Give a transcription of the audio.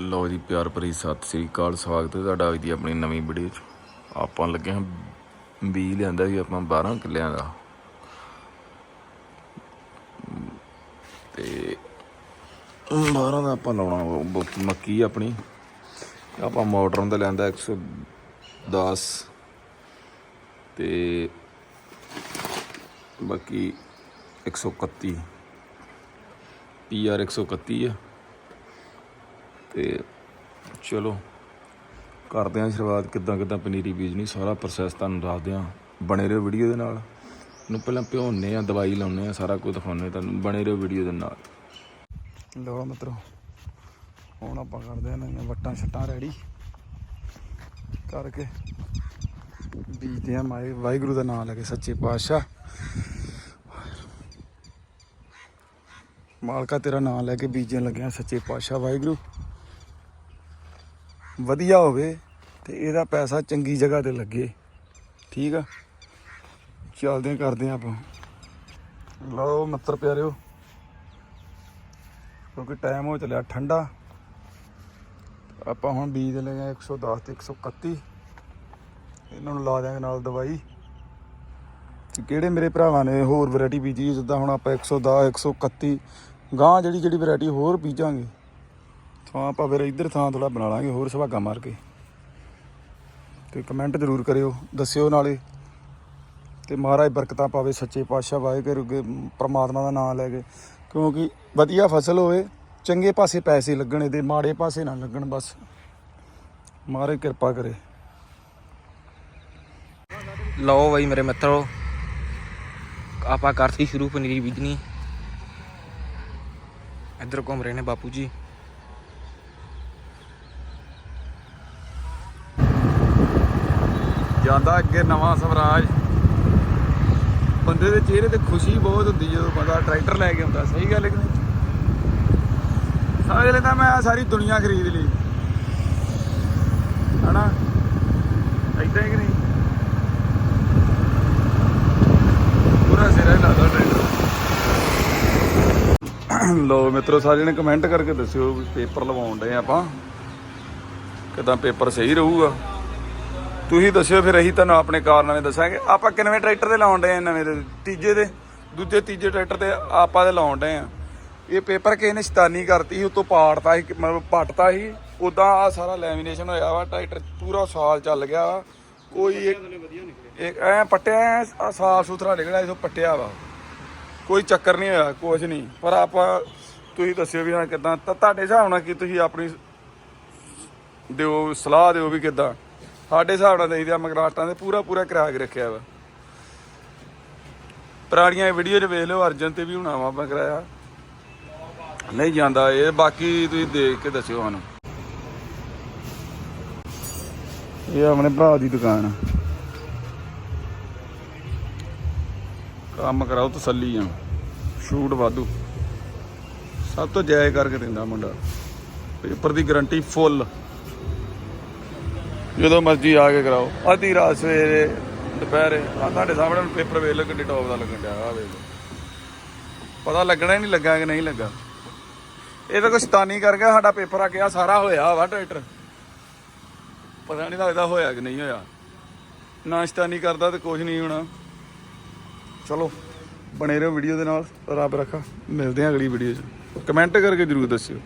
ਲਓ ਜੀ, ਪਿਆਰ ਭਰੀ ਸਤਿ ਸ੍ਰੀ ਅਕਾਲ, ਸਵਾਗਤ ਹੈ ਤੁਹਾਡਾ ਅੱਜ ਦੀ ਆਪਣੀ ਨਵੀਂ ਵੀਡੀਓ 'ਚ। ਆਪਾਂ ਲੱਗੇ ਹਾਂ ਬੀ ਲਿਆਂਦਾ ਸੀ ਆਪਾਂ 12 ਕਿੱਲਿਆਂ ਦਾ। ਤੇ 12 ਦਾ ਆਪਾਂ ਲਾਉਣਾ ਮੱਕੀ ਆਪਣੀ। ਆਪਾਂ ਮੋਟਰਾਂ ਦਾ ਲੈਂਦਾ 110 ਤੇ ਬਾਕੀ 131 ਪੀਆਰ 131 ਆ। ਤੇ ਚਲੋ, ਕਰਦੇ ਹਾਂ ਸ਼ੁਰੂਆਤ ਕਿੱਦਾਂ ਕਿੱਦਾਂ ਪਨੀਰੀ ਬੀਜਣੀ, ਸਾਰਾ ਪ੍ਰੋਸੈਸ ਤੁਹਾਨੂੰ ਦੱਸਦੇ ਹਾਂ ਬਣੇ ਰਹੋ ਵੀਡੀਓ ਦੇ ਨਾਲ। ਨੂੰ ਪਹਿਲਾਂ ਭਿਉਂਨੇ ਆ, ਦਵਾਈ ਲਾਉਨੇ ਆ, ਸਾਰਾ ਕੁਝ ਦਿਖਾਉਨੇ ਤੁਹਾਨੂੰ। ਬਣੇ ਰਹੋ ਵੀਡੀਓ ਦੇ ਨਾਲ। ਲੋ ਮਿੱਤਰੋ, ਹੁਣ ਆਪਾਂ ਕਰਦੇ ਆ ਨਵੀਆਂ ਵੱਟਾਂ ਛੱਟਾਂ ਰੈਡੀ ਕਰਕੇ ਬੀਜਦੇ ਆ ਮਾਏ, ਵਾਹਿਗੁਰੂ ਦਾ ਨਾਮ ਲੈ ਕੇ ਸੱਚੇ ਪਾਤਸ਼ਾਹ। ਮਾਲਕਾ ਤੇਰਾ ਨਾਮ ਲੈ ਕੇ ਬੀਜਣ ਲੱਗਿਆ ਸੱਚੇ ਪਾਤਸ਼ਾਹ ਵਾਹਿਗੁਰੂ। ਵਧੀਆ ਹੋਵੇ ਤੇ ਇਹਦਾ ਪੈਸਾ ਚੰਗੀ ਜਗ੍ਹਾ ਤੇ ਲੱਗੇ। ਠੀਕ ਆ? ਚੱਲਦੇ ਆ, ਕਰਦੇ ਆ ਆਪਾਂ। ਲਓ ਮਿੱਤਰ ਪਿਆਰਿਓ, ਕਿਉਂਕਿ ਟਾਈਮ ਹੋ ਚੱਲਿਆ ਠੰਡਾ। ਆਪਾਂ ਹੁਣ ਬੀਜ ਲਏ ਆ 110 ਤੇ 131 ਇਹਨਾਂ ਨੂੰ ਲਾ ਦਿਆਂਗੇ ਨਾਲ ਦਵਾਈ। ਕਿਹੜੇ ਮੇਰੇ ਭਰਾਵਾਂ ਨੇ ਹੋਰ ਵੈਰਾਈਟੀ ਬੀਜੀ ਜਿੱਦਾਂ ਹੁਣ ਆਪਾਂ 110 131 ਗਾਂ ਜਿਹੜੀ ਜਿਹੜੀ ਵੈਰਾਈਟੀ ਹੋਰ ਬੀਜਾਂਗੇ। ਥਾਂ ਆਪਾਂ ਫਿਰ ਇੱਧਰ ਥਾਂ ਥੋੜਾ ਬਣਾ ਲਾਂਗੇ, ਹੋਰ ਸੁਭਾਗਾ ਮਾਰ ਕੇ। ਤੇ ਕਮੈਂਟ ਜ਼ਰੂਰ ਕਰਿਓ, ਦੱਸਿਓ ਨਾਲੇ। ਤੇ ਮਹਾਰਾਜ ਬਰਕਤਾਂ ਪਾਵੇ, ਸੱਚੇ ਪਾਤਸ਼ਾਹ ਵਾਹਿਗੁਰੂ ਅੱਗੇ ਪ੍ਰਮਾਤਮਾ ਦਾ ਨਾਮ ਲੈ ਕੇ। ਕਿਉਂਕਿ ਵਧੀਆ ਫਸਲ ਹੋਵੇ, ਚੰਗੇ ਪਾਸੇ ਪੈਸੇ ਲੱਗਣ ਇਹਦੇ ਮਾੜੇ ਪਾਸੇ ਨਾ ਲੱਗਣ ਬਸ। ਮਹਾਰਾਜ ਕਿਰਪਾ ਕਰੇ। ਲਓ ਬਈ ਮੇਰੇ ਮਿੱਤਰੋ, ਆਪਾਂ ਕਰਤੀ ਸ਼ੁਰੂ ਪਨੀਰੀ ਬੀਜਣੀ। ਇੱਧਰ ਘੁੰਮ ਰਹੇ ਨੇ ਬਾਪੂ ਜੀ। ਜਾਂਦਾ ਅੱਗੇ ਨਵਾਂ ਸਵਰਾਜ। ਬੰਦੇ ਦੇ ਚਿਹਰੇ ਤੇ ਖੁਸ਼ੀ ਬਹੁਤ ਹੁੰਦੀ ਜਦੋਂ ਬੰਦਾ ਟਰੈਕਟਰ ਲੈ ਕੇ ਆਉਂਦਾ, ਸਹੀ ਗੱਲ ਹੈ ਕਿ ਨਹੀਂ? ਸਾਰੇ ਤਾਂ ਮੈਂ ਸਾਰੀ ਦੁਨੀਆ ਖਰੀਦ ਲਈ। ਹਨਾ? ਏਦਾਂ ਕਿ ਨਹੀਂ? ਪੂਰਾ ਸਿਰਾ ਹੀ ਟਰੈਕਟਰ। ਲੋ ਮਿੱਤਰੋ ਸਾਰੇ ਨੇ ਕਮੈਂਟ ਕਰਕੇ ਦੱਸਿਓ ਵੀ ਪੇਪਰ ਲਵਾਉਣ ਡਏ ਆਪਾਂ। ਕਿਦਾਂ ਪੇਪਰ ਸਹੀ ਰਹੂਗਾ? ਤੁਸੀਂ ਦੱਸਿਓ ਫਿਰ ਅਸੀਂ ਤੁਹਾਨੂੰ ਆਪਣੇ ਕਾਰਨਾਂ ਦੇ ਦੱਸਾਂਗੇ। ਆਪਾਂ ਕਿੰਨਵੇਂ ਟਰੈਕਟਰ ਤੇ ਲਾਉਣ ਡਏ ਆ ਨਵੇਂ ਦੇ? ਤੀਜੇ ਦੇ? ਦੂਜੇ ਤੀਜੇ ਟਰੈਕਟਰ ਤੇ ਆਪਾਂ ਦੇ ਲਾਉਣ ਡਏ ਆ। ਇਹ ਪੇਪਰ ਕਿਸੇ ਨੇ ਸ਼ੈਤਾਨੀ ਕਰਤੀ ਸੀ ਉਤੋਂ ਪਾੜਤਾ ਸੀ ਮਤਲਬ ਪੱਟਤਾ ਸੀ। ਉਦਾਂ ਆ ਸਾਰਾ ਲੈਮੀਨੇਸ਼ਨ ਹੋਇਆ ਵਾ ਟਰੈਕਟਰ ਪੂਰਾ ਸਾਲ ਚੱਲ ਗਿਆ ਵਾ। ਕੋਈ ਇੱਕ ਐ ਪੱਟਿਆ ਸਾਫ਼ ਸੁਥਰਾ ਨਿਕਲਿਆ ਇਥੋਂ ਪੱਟਿਆ ਵਾ। ਕੋਈ ਚੱਕਰ ਨਹੀਂ ਹੋਇਆ ਕੁਝ ਨਹੀਂ। ਪਰ ਆਪਾਂ ਤੁਸੀਂ ਦੱਸਿਓ ਵੀ ਹਾਂ ਕਿਦਾਂ। ਤਾਂ ਤੁਹਾਡੇ ਹਿਸਾਬ ਨਾਲ ਕੀ ਤੁਸੀਂ ਆਪਣੀ ਦਿਓ ਸਲਾਹ ਦਿਓ ਵੀ ਕਿਦਾਂ? ਸਾਡੇ ਹਿਸਾਬ ਨਾਲ ਦੇਈਦਾ ਮਗਰਾਟਾਂ ਦੇ ਪੂਰਾ ਪੂਰਾ ਕਰਾ ਰੱਖਿਆ ਵਾ। ਪੁਰਾਣੀਆਂ ਵੀਡੀਓ 'ਚ ਵੇਖ ਲਿਓ, ਅਰਜਨ ਤੇ ਵੀ ਹੁਣਾ ਵਾ ਆਪਾਂ ਕਰਾਇਆ ਨਹੀਂ ਜਾਂਦਾ ਇਹ, ਬਾਕੀ ਤੁਸੀਂ ਦੇਖ ਕੇ ਦੱਸਿਓ ਸਾਨੂੰ। ਇਹ ਆਪਣੇ ਭਰਾ ਦੀ ਦੁਕਾਨ ਆ। ਕੰਮ ਕਰਾਓ ਤਸੱਲੀ ਆ। ਸ਼ੂਟ ਵਾਧੂ। ਸਭ ਤੋਂ ਜਾਇਜ਼ ਕਰਕੇ ਦਿੰਦਾ ਮੁੰਡਾ। ਪੇਪਰ ਦੀ ਗਾਰੰਟੀ ਫੁੱਲ। ਜਦੋਂ ਮਰਜ਼ੀ ਆ ਕੇ ਕਰਾਓ। ਅੱਧੀ ਰਾਤ ਸਵੇਰੇ, ਦੁਪਹਿਰੇ ਆ ਤੁਹਾਡੇ ਸਾਹਮਣੇ ਹੁਣ ਪੇਪਰ ਵੇਖ ਲਓ ਕਿੰਨੀ ਟੌਪ ਦਾ ਲੱਗਣ ਡਿਆ ਆ ਵੇਖ ਲਓ। ਪਤਾ ਲੱਗਣਾ ਹੀ ਨਹੀਂ ਲੱਗਾ ਕਿ ਨਹੀਂ ਲੱਗਾ। ਇਹ ਤਾਂ ਕੋਈ ਸ਼ੈਤਾਨੀ ਕਰ ਗਿਆ, ਸਾਡਾ ਪੇਪਰ ਆ ਗਿਆ ਸਾਰਾ ਹੋਇਆ ਵਾ ਟਰੈਕਟਰ। ਪਤਾ ਨਹੀਂ ਲੱਗਦਾ ਹੋਇਆ ਕਿ ਨਹੀਂ ਹੋਇਆ। ਨਾ ਸ਼ੈਤਾਨੀ ਕਰਦਾ ਤੇ ਕੁਝ ਨਹੀਂ ਹੋਣਾ। ਚਲੋ, ਬਣੇ ਰਹੋ ਵੀਡੀਓ ਦੇ ਨਾਲ, ਰੱਬ ਰੱਖਾ। ਮਿਲਦੇ ਹਾਂ ਅਗਲੀ ਵੀਡੀਓ 'ਚ। ਕਮੈਂਟ ਕਰਕੇ ਜਰੂਰ ਦੱਸਿਓ।